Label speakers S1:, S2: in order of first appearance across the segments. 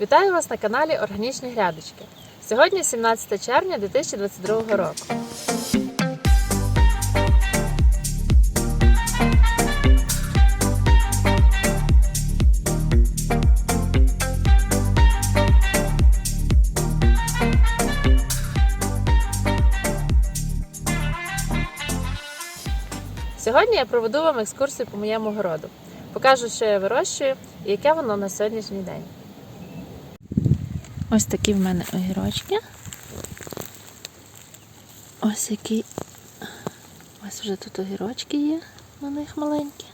S1: Вітаю вас на каналі Органічні Грядочки. Сьогодні 17 червня 2022 року. Сьогодні я проведу вам екскурсію по моєму городу. Покажу, що я вирощую і яке воно на сьогоднішній день. Ось такі в мене огірочки. Ось які. Ось вже тут огірочки є на них маленькі.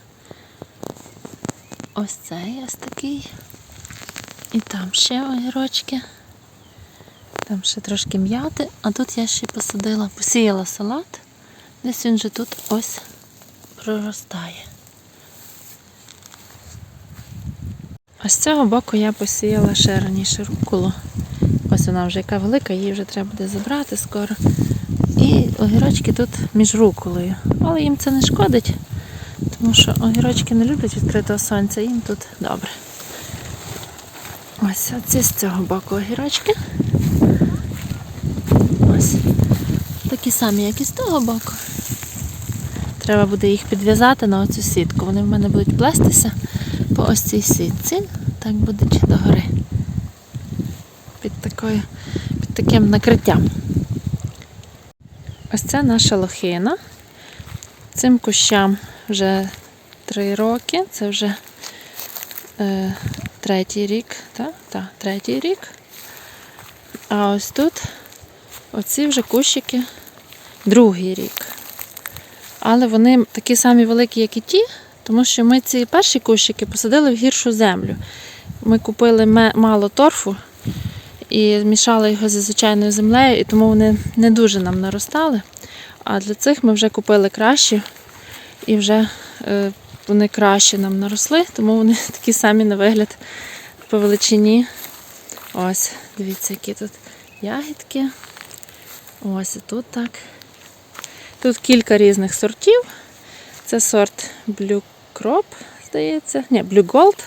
S1: Ось цей ось такий. І там ще огірочки. Там ще трошки м'яти, а тут я ще посадила, посіяла салат. Десь він же тут ось проростає. А з цього боку я посіяла ще раніше руколу. Ось вона вже яка велика, її вже треба буде забрати скоро. І огірочки тут між руколою. Але їм це не шкодить, тому що огірочки не люблять відкритого сонця, їм тут добре. Ось оці з цього боку огірочки. Ось. Такі самі, як і з того боку. Треба буде їх підв'язати на оцю сітку. Вони в мене будуть плестися по ось цій сітці. Так будуть догори. Під, такою, під таким накриттям. Ось це наша лохина. Цим кущам вже три роки. Це вже е, третій рік. Так, так, третій рік. А ось тут оці вже кущики другий рік. Але вони такі самі великі, як і ті, тому що ми ці перші кущики посадили в гіршу землю. Ми купили мало торфу і змішали його зі звичайною землею, і тому вони не дуже нам наростали. А для цих ми вже купили кращі, і вже е, вони краще нам наросли, тому вони такі самі на вигляд по величині. Ось, дивіться, які тут ягідки. Ось і тут так. Тут кілька різних сортів. Це сорт Blue Crop, здається. Ні, Blue Gold.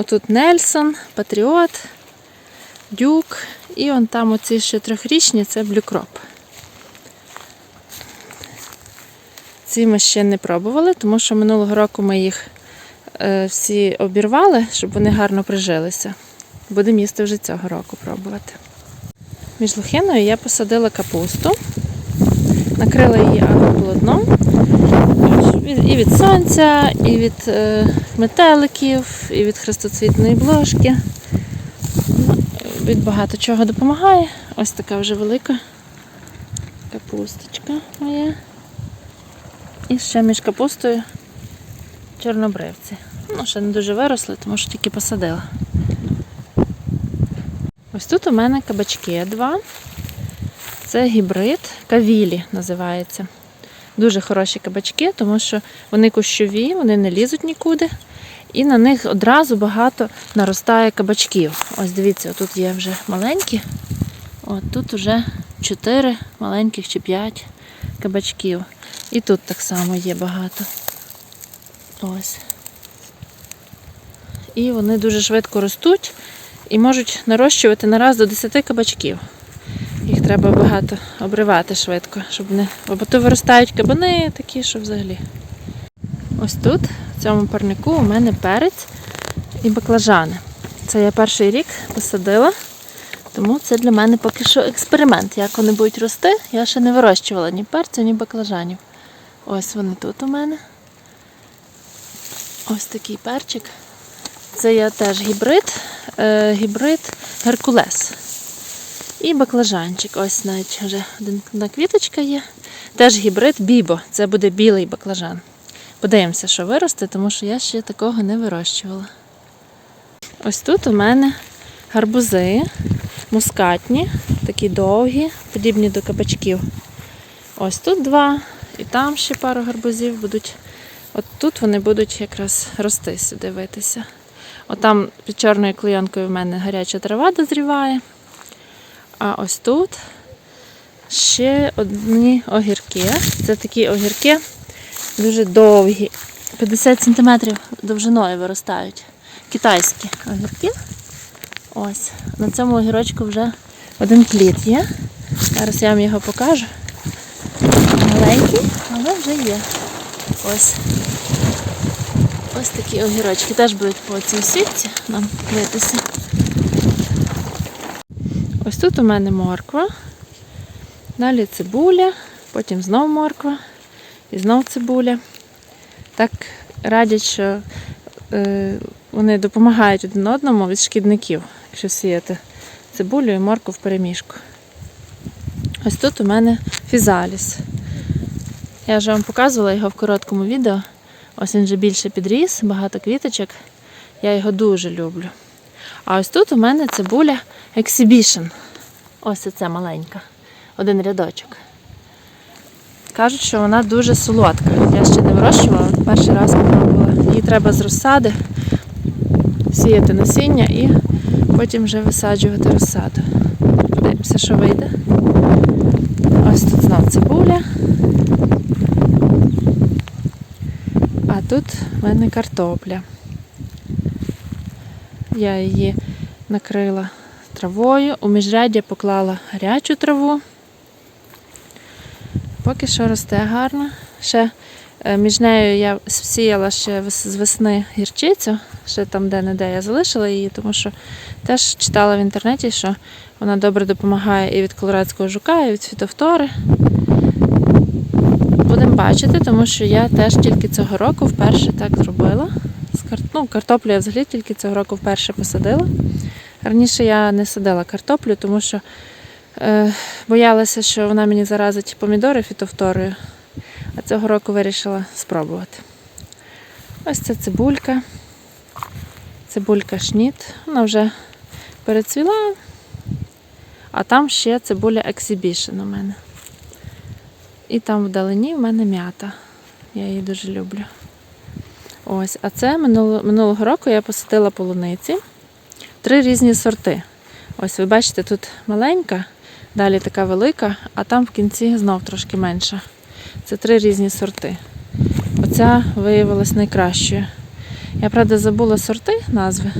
S1: Отут Нельсон, Патріот, Дюк. І он там оці ще трьохрічні це Crop. Ці ми ще не пробували, тому що минулого року ми їх е, всі обірвали, щоб вони гарно прижилися. Будемо їсти вже цього року пробувати. Між лохиною я посадила капусту накрила її агрополотном і від сонця, і від е, метеликів, і від хрестоцвітної бложки. Ну, Від багато чого допомагає. Ось така вже велика капусточка моя. І ще між капустою чорнобривці. Ну, ще не дуже виросли, тому що тільки посадила. Ось тут у мене кабачки два. Це гібрид кавілі називається. Дуже хороші кабачки, тому що вони кущові, вони не лізуть нікуди. І на них одразу багато наростає кабачків. Ось дивіться, тут є вже маленькі. От тут вже 4 маленьких чи 5 кабачків. І тут так само є багато. Ось. І вони дуже швидко ростуть і можуть нарощувати на раз до 10 кабачків. Їх треба багато обривати швидко, щоб не. Бо то виростають кабани такі, що взагалі. Ось тут, в цьому парнику, у мене перець і баклажани. Це я перший рік посадила, тому це для мене поки що експеримент. Як вони будуть рости, я ще не вирощувала ні перцю, ні баклажанів. Ось вони тут у мене. Ось такий перчик. Це я теж гібрид, е, гібрид Геркулес. І баклажанчик. Ось навіть вже одна квіточка є. Теж гібрид бібо. Це буде білий баклажан. Подивимося, що виросте, тому що я ще такого не вирощувала. Ось тут у мене гарбузи, мускатні, такі довгі, подібні до кабачків. Ось тут два, і там ще пару гарбузів будуть. От тут вони будуть якраз рости сюди витися. Отам під чорною клейонкою в мене гаряча трава дозріває. А ось тут ще одні огірки. Це такі огірки дуже довгі. 50 см довжиною виростають. Китайські огірки. Ось. На цьому огірочку вже один плід є. Зараз я вам його покажу. Маленький, але вже є. Ось. Ось такі огірочки теж будуть по цій сітці нам битися. Ось тут у мене морква, далі цибуля, потім знов морква і знов цибуля. Так радять, що е, вони допомагають один одному від шкідників, якщо сіяти цибулю і морку в переміжку. Ось тут у мене фізаліс. Я вже вам показувала його в короткому відео. Ось він вже більше підріс, багато квіточок. Я його дуже люблю. А ось тут у мене цибуля Exhibition. Ось це маленька. Один рядочок. Кажуть, що вона дуже солодка. Я ще не вирощувала, перший раз спробувала. Її треба з розсади сіяти насіння і потім вже висаджувати розсаду. Подивимося, що вийде. Ось тут знов цибуля. А тут в мене картопля. Я її накрила травою, у міжряддя поклала гарячу траву. Поки що росте гарно. Ще е, між нею я сіяла ще з весни гірчицю, ще там де-не-де я залишила її, тому що теж читала в інтернеті, що вона добре допомагає і від колорадського жука, і від фітофтори. Будемо бачити, тому що я теж тільки цього року вперше так зробила. Ну, картоплю я взагалі тільки цього року вперше посадила. Раніше я не садила картоплю, тому що е, боялася, що вона мені заразить помідори фітофторою. А цього року вирішила спробувати. Ось це цибулька. Цибулька шніт. Вона вже перецвіла. А там ще цибуля Exhibition у мене. І там вдалині в мене м'ята. Я її дуже люблю. Ось, а це минуло, минулого року я посадила полуниці. Три різні сорти. Ось ви бачите, тут маленька, далі така велика, а там в кінці знов трошки менша. Це три різні сорти. Оця виявилась найкращою. Я, правда, забула сорти, назви.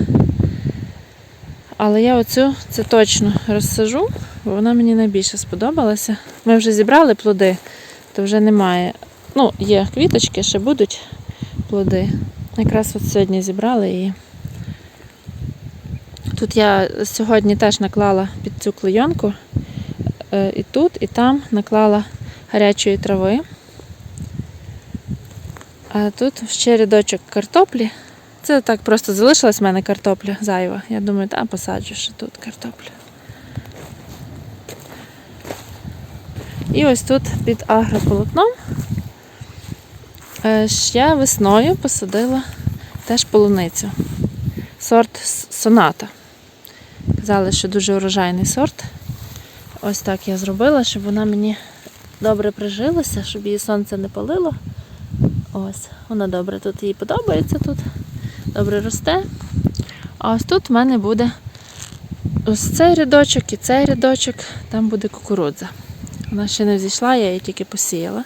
S1: Але я оцю це точно розсажу, бо вона мені найбільше сподобалася. Ми вже зібрали плоди, то вже немає. Ну, є квіточки, ще будуть плоди. Якраз от сьогодні зібрали її. Тут я сьогодні теж наклала під цю клейонку. е, І тут, і там наклала гарячої трави. А тут ще рядочок картоплі. Це так просто залишилась в мене картопля зайва. Я думаю, та посаджу ще тут картоплю. І ось тут під агрополотном я весною посадила теж полуницю. Сорт соната. Казали, що дуже урожайний сорт. Ось так я зробила, щоб вона мені добре прижилася, щоб її сонце не палило. Ось, вона добре тут їй подобається тут. Добре росте. А ось тут в мене буде ось цей рядочок і цей рядочок, там буде кукурудза. Вона ще не взійшла, я її тільки посіяла.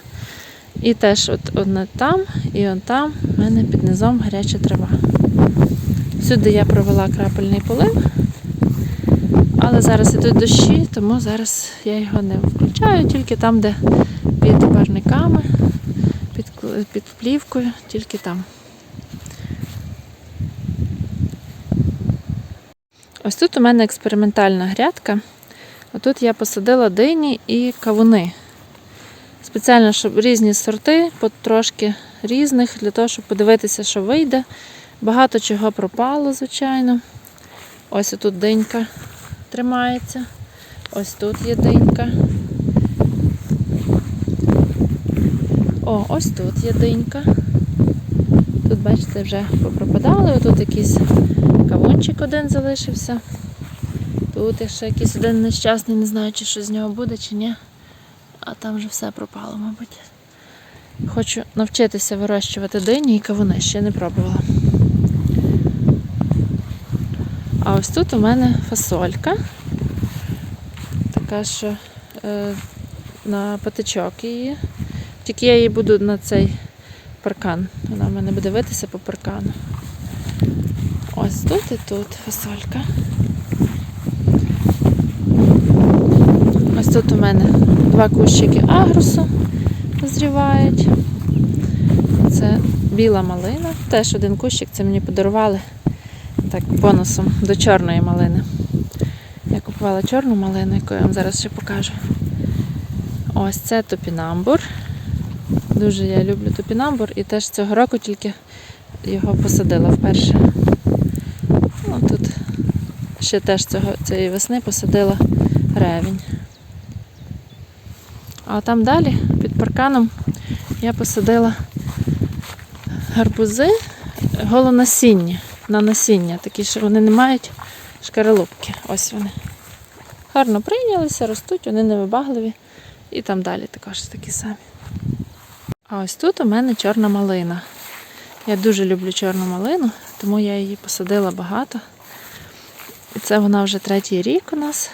S1: І теж от одне там і он там в мене під низом гаряча трава. Сюди я провела крапельний полив, але зараз ідуть дощі, тому зараз я його не включаю, тільки там, де під парниками, під, під плівкою, тільки там. Ось тут у мене експериментальна грядка. Отут я посадила дині і кавуни. Спеціально, щоб різні сорти, потрошки різних, для того, щоб подивитися, що вийде. Багато чого пропало, звичайно. Ось тут динька тримається. Ось тут є динька. О, ось тут є динька. Тут, бачите, вже попропадали. Тут якийсь кавунчик один залишився. Тут ще якийсь один нещасний, не знаю, чи що з нього буде, чи ні. А там вже все пропало, мабуть. Хочу навчитися вирощувати дині і кавуни, ще не пробувала. А ось тут у мене фасолька. Така, що е, на патичок її. Тільки я її буду на цей паркан. Вона в мене буде витися по паркану. Ось тут і тут фасолька. Тут у мене два кущики агрусу зрівають. Це біла малина. Теж один кущик, це мені подарували так бонусом до чорної малини. Я купувала чорну малину, яку я вам зараз ще покажу. Ось це топінамбур. Дуже я люблю топінамбур і теж цього року тільки його посадила вперше. Ну, тут ще теж цього, цієї весни посадила ревінь. А там далі, під парканом, я посадила гарбузи голонасінні, на насіння, такі, що вони не мають шкаралупки. Ось вони. Гарно прийнялися, ростуть, вони невибагливі. І там далі також такі самі. А ось тут у мене чорна малина. Я дуже люблю чорну малину, тому я її посадила багато. І це вона вже третій рік у нас.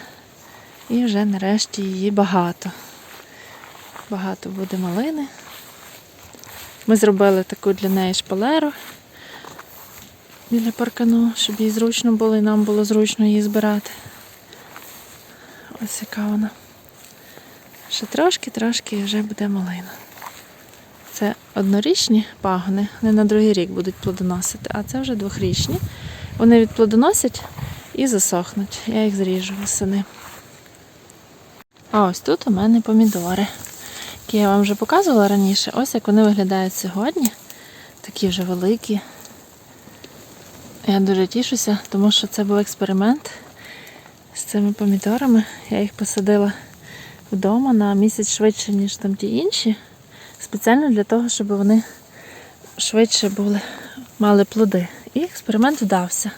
S1: І вже нарешті її багато. Багато буде малини. Ми зробили таку для неї шпалеру біля паркану, щоб їй зручно було і нам було зручно її збирати. Ось яка вона. Ще трошки-трошки і вже буде малина. Це однорічні пагони, вони на другий рік будуть плодоносити, а це вже двохрічні. Вони відплодоносять і засохнуть. Я їх зріжу восени. А ось тут у мене помідори, які я вам вже показувала раніше. Ось як вони виглядають сьогодні. Такі вже великі. Я дуже тішуся, тому що це був експеримент з цими помідорами. Я їх посадила вдома на місяць швидше, ніж там ті інші. Спеціально для того, щоб вони швидше були, мали плоди. І експеримент вдався.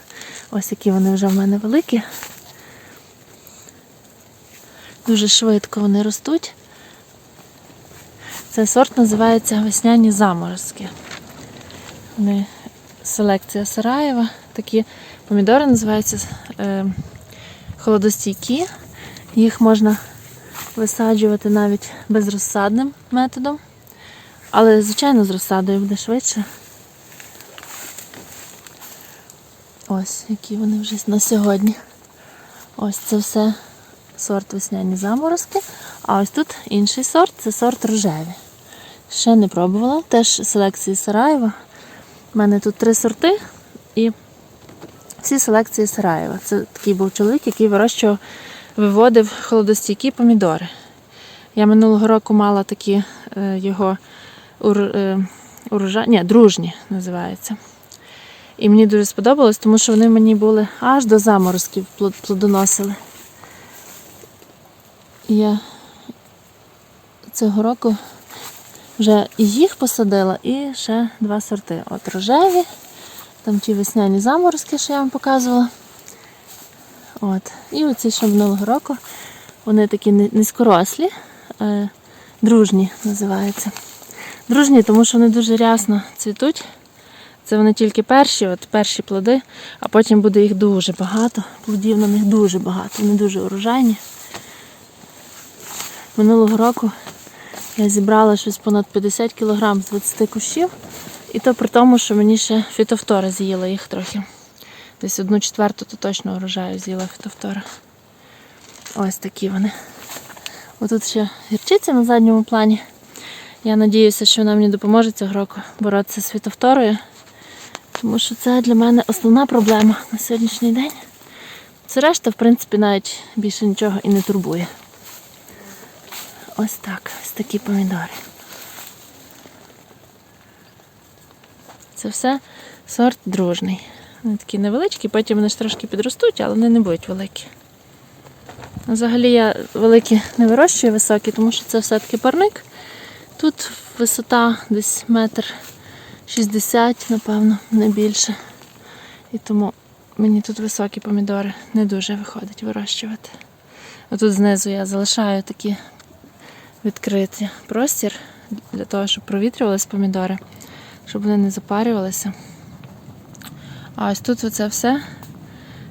S1: Ось які вони вже в мене великі. Дуже швидко вони ростуть. Цей сорт називається весняні заморозки. Вони селекція Сараєва. Такі помідори називаються е, холодостійкі. Їх можна висаджувати навіть безрозсадним методом. Але, звичайно, з розсадою буде швидше. Ось, які вони вже на сьогодні. Ось це все сорт весняні заморозки. А ось тут інший сорт це сорт рожеві. Ще не пробувала, теж селекції Сараєва. У мене тут три сорти і всі селекції Сараєва. Це такий був чоловік, який вирощував, виводив холодостійкі помідори. Я минулого року мала такі е, його ур, е, урожай, ні, дружні називаються. І мені дуже сподобалось, тому що вони мені були аж до заморозків плодоносили. Я цього року вже їх посадила, і ще два сорти. От рожеві, там ті весняні заморозки, що я вам показувала. От. І оці ще минулого року. Вони такі низькорослі, е, дружні називаються. Дружні, тому що вони дуже рясно цвітуть. Це вони тільки перші, от перші плоди, а потім буде їх дуже багато. Плодів на них дуже багато, вони дуже урожайні. Минулого року я зібрала щось понад 50 кг з 20 кущів. І то при тому, що мені ще фітофтора з'їла їх трохи. Десь одну четверту то точно урожаю з'їла фітофтора. Ось такі вони. Отут ще гірчиця на задньому плані. Я надіюся, що вона мені допоможе цього року боротися з фітофторою. Тому що це для мене основна проблема на сьогоднішній день. Це решта, в принципі, навіть більше нічого і не турбує. Ось так, такі помідори. Це все сорт дружний. Вони такі невеличкі, потім вони ж трошки підростуть, але вони не будуть великі. Взагалі я великі не вирощую високі, тому що це все-таки парник. Тут висота десь метр шістдесят, напевно, не більше. І тому мені тут високі помідори не дуже виходить вирощувати. Отут знизу я залишаю такі відкриті простір для того, щоб провітрювалися помідори, щоб вони не запарювалися. А ось тут оце все,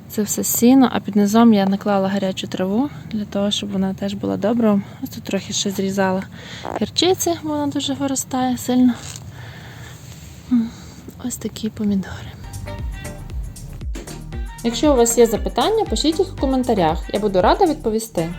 S1: це все сіно, а під низом я наклала гарячу траву для того, щоб вона теж була добра. Ось тут трохи ще зрізала гірчиці, бо вона дуже виростає сильно. Ось такі помідори. Якщо у вас є запитання, пишіть їх у коментарях. Я буду рада відповісти.